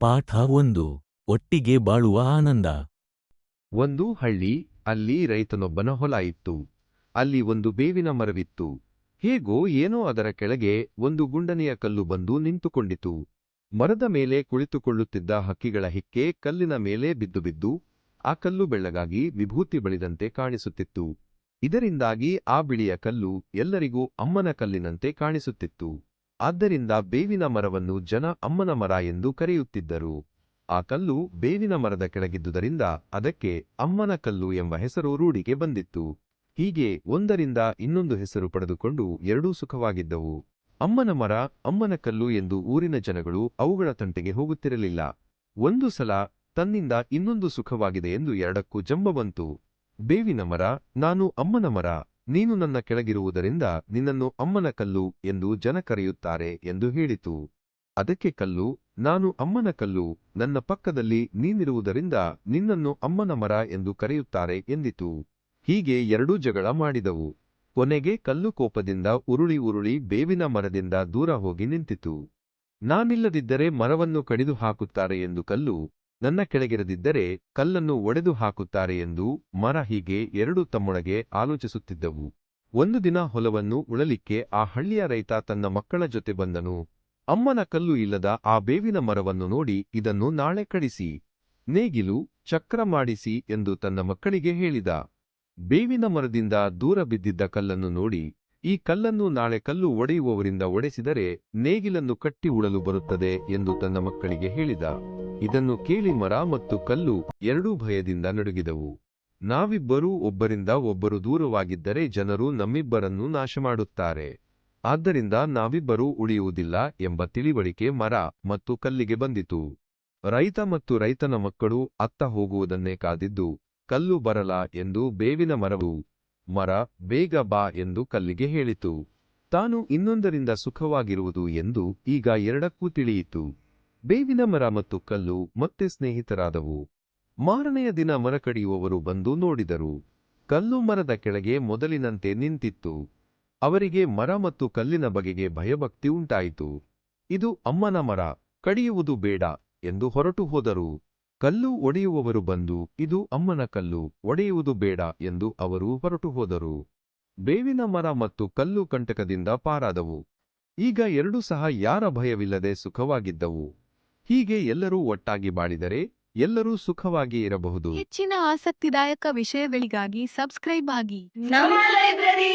ಪಾಠ ಒಂದು, ಒಟ್ಟಿಗೆ ಬಾಳುವ ಆನಂದ. ಒಂದು ಹಳ್ಳಿ, ಅಲ್ಲಿ ರೈತನೊಬ್ಬನ ಹೊಲ ಇತ್ತು. ಅಲ್ಲಿ ಒಂದು ಬೇವಿನ ಮರವಿತ್ತು. ಹೇಗೋ ಏನೋ ಅದರ ಕೆಳಗೆ ಒಂದು ಗುಂಡನೆಯ ಕಲ್ಲು ಬಂದು ನಿಂತುಕೊಂಡಿತು. ಮರದ ಮೇಲೆ ಕುಳಿತುಕೊಳ್ಳುತ್ತಿದ್ದ ಹಕ್ಕಿಗಳ ಹಿಕ್ಕೆ ಕಲ್ಲಿನ ಮೇಲೆ ಬಿದ್ದು ಬಿದ್ದು, ಆ ಕಲ್ಲು ಬೆಳ್ಳಗಾಗಿ ವಿಭೂತಿ ಬಳಿದಂತೆ ಕಾಣಿಸುತ್ತಿತ್ತು. ಇದರಿಂದಾಗಿ ಆ ಬಿಳಿಯ ಕಲ್ಲು ಎಲ್ಲರಿಗೂ ಅಮ್ಮನ ಕಲ್ಲಿನಂತೆ ಕಾಣಿಸುತ್ತಿತ್ತು. ಆದ್ದರಿಂದ ಬೇವಿನ ಮರವನ್ನು ಜನ ಅಮ್ಮನ ಮರ ಎಂದು ಕರೆಯುತ್ತಿದ್ದರು. ಆ ಕಲ್ಲು ಬೇವಿನ ಮರದ ಕೆಳಗಿದ್ದುದರಿಂದ ಅದಕ್ಕೆ ಅಮ್ಮನ ಕಲ್ಲು ಎಂಬ ಹೆಸರು ರೂಢಿಗೆ ಬಂದಿತ್ತು. ಹೀಗೆ ಒಂದರಿಂದ ಇನ್ನೊಂದು ಹೆಸರು ಪಡೆದುಕೊಂಡು ಎರಡೂ ಸುಖವಾಗಿದ್ದವು. ಅಮ್ಮನ ಮರ, ಅಮ್ಮನ ಕಲ್ಲು ಎಂದು ಊರಿನ ಜನಗಳು ಅವುಗಳ ತಂಟೆಗೆ ಹೋಗುತ್ತಿರಲಿಲ್ಲ. ಒಂದು ಸಲ ತನ್ನಿಂದ ಇನ್ನೊಂದು ಸುಖವಾಗಿದೆ ಎಂದು ಎರಡಕ್ಕೂ ಜಂಬ ಬಂತು. ಬೇವಿನ ಮರ, ನಾನು ಅಮ್ಮನ ಮರ. ನೀನು ನನ್ನ ಕೆಳಗಿರುವುದರಿಂದ ನಿನ್ನನ್ನು ಅಮ್ಮನ ಕಲ್ಲು ಎಂದು ಜನ ಕರೆಯುತ್ತಾರೆ ಎಂದು ಹೇಳಿತು. ಅದಕ್ಕೆ ಕಲ್ಲು, ನಾನು ಅಮ್ಮನ ಕಲ್ಲು, ನನ್ನ ಪಕ್ಕದಲ್ಲಿ ನೀನಿರುವುದರಿಂದ ನಿನ್ನನ್ನು ಅಮ್ಮನ ಮರ ಎಂದು ಕರೆಯುತ್ತಾರೆ ಎಂದಿತು. ಹೀಗೆ ಎರಡೂ ಜಗಳ ಮಾಡಿದವು. ಕೊನೆಗೆ ಕಲ್ಲು ಕೋಪದಿಂದ ಉರುಳಿ ಉರುಳಿ ಬೇವಿನ ಮರದಿಂದ ದೂರ ಹೋಗಿ ನಿಂತಿತು. ನಾನಿಲ್ಲದಿದ್ದರೆ ಮರವನ್ನು ಕಡಿದು ಹಾಕುತ್ತಾರೆ ಎಂದು ಕಲ್ಲು ನನ್ನ ಕೆಳಗಿರದಿದ್ದರೆ ಕಲ್ಲನ್ನು ಒಡೆದು ಹಾಕುತ್ತಾರೆ ಎಂದು ಮರ ಹೀಗೆ ಎರಡು ತಮ್ಮೊಳಗೆ ಆಲೋಚಿಸುತ್ತಿದ್ದವು. ಒಂದು ದಿನ ಹೊಲವನ್ನು ಉಳಲಿಕ್ಕೆ ಆ ಹಳ್ಳಿಯ ರೈತ ತನ್ನ ಮಕ್ಕಳ ಜೊತೆ ಬಂದನು. ಅಮ್ಮನ ಕಲ್ಲು ಇಲ್ಲದ ಆ ಬೇವಿನ ಮರವನ್ನು ನೋಡಿ ಇದನ್ನು ನಾಳೆ ಕಡಿಸಿ, ನೇಗಿಲು, ಚಕ್ರ ಮಾಡಿಸಿ ಎಂದು ತನ್ನ ಮಕ್ಕಳಿಗೆ ಹೇಳಿದ. ಬೇವಿನ ಮರದಿಂದ ದೂರ ಬಿದ್ದಿದ್ದ ಕಲ್ಲನ್ನು ನೋಡಿ ಈ ಕಲ್ಲನ್ನು ನಾಳೆ ಕಲ್ಲು ಒಡೆಯುವವರಿಂದ ಒಡೆಸಿದರೆ ನೇಗಿಲನ್ನು ಕಟ್ಟಿ ಉಡಲು ಬರುತ್ತದೆ ಎಂದು ತನ್ನ ಮಕ್ಕಳಿಗೆ ಹೇಳಿದ. ಇದನ್ನು ಕೇಳಿ ಮರ ಮತ್ತು ಕಲ್ಲು ಎರಡೂ ಭಯದಿಂದ ನಡುಗಿದವು. ನಾವಿಬ್ಬರೂ ಒಬ್ಬರಿಂದ ಒಬ್ಬರು ದೂರವಾಗಿದ್ದರೆ ಜನರು ನಮ್ಮಿಬ್ಬರನ್ನು ನಾಶ ಮಾಡುತ್ತಾರೆ ಆದ್ದರಿಂದ ನಾವಿಬ್ಬರೂ ಉಳಿಯುವುದಿಲ್ಲ ಎಂಬ ತಿಳಿವಳಿಕೆ ಮರ ಮತ್ತು ಕಲ್ಲಿಗೆ ಬಂದಿತು. ರೈತ ಮತ್ತು ರೈತನ ಮಕ್ಕಳು ಅತ್ತ ಹೋಗುವುದನ್ನೇ ಕಾದಿದ್ದು, ಕಲ್ಲು ಬರಲ ಎಂದು ಬೇವಿನ ಮರವು ಮರ, ಬೇಗ ಬಾ ಎಂದು ಕಲ್ಲಿಗೆ ಹೇಳಿತು. ತಾನು ಇನ್ನೊಂದರಿಂದ ಸುಖವಾಗಿರುವುದು ಎಂದು ಈಗ ಎರಡಕ್ಕೂ ತಿಳಿಯಿತು. ಬೇವಿನ ಮರ ಮತ್ತು ಕಲ್ಲು ಮತ್ತೆ ಸ್ನೇಹಿತರಾದವು. ಮಾರನೆಯ ದಿನ ಮರ ಕಡಿಯುವವರು ಬಂದು ನೋಡಿದರು. ಕಲ್ಲು ಮರದ ಕೆಳಗೆ ಮೊದಲಿನಂತೆ ನಿಂತಿತ್ತು. ಅವರಿಗೆ ಮರ ಮತ್ತು ಕಲ್ಲಿನ ಬಗೆಗೆ ಭಯಭಕ್ತಿ ಉಂಟಾಯಿತು. ಇದು ಅಮ್ಮನ ಮರ, ಕಡಿಯುವುದು ಬೇಡ ಎಂದು ಹೊರಟು ಹೋದರು. ಕಲ್ಲು ಒಡೆಯುವವರು ಬಂದು ಇದು ಅಮ್ಮನ ಕಲ್ಲು ಒಡೆಯುವುದು ಬೇಡ ಎಂದು ಅವರು ಹೊರಟು ಹೋದರು ಬೇವಿನ ಮರ ಮತ್ತು ಕಲ್ಲು ಕಂಟಕದಿಂದ ಪಾರಾದವು. ಈಗ ಎರಡೂ ಸಹ ಯಾರ ಭಯವಿಲ್ಲದೆ ಸುಖವಾಗಿದ್ದವು. ಹೀಗೆ ಎಲ್ಲರೂ ಒಟ್ಟಾಗಿ ಬಾಳಿದರೆ ಎಲ್ಲರೂ ಸುಖವಾಗಿ ಇರಬಹುದು. ಹೆಚ್ಚಿನ ಆಸಕ್ತಿದಾಯಕ ವಿಷಯಗಳಿಗಾಗಿ ಸಬ್ಸ್ಕ್ರೈಬ್ ಆಗಿ. ನಮ್ಮ ಲೈಬ್ರರಿ!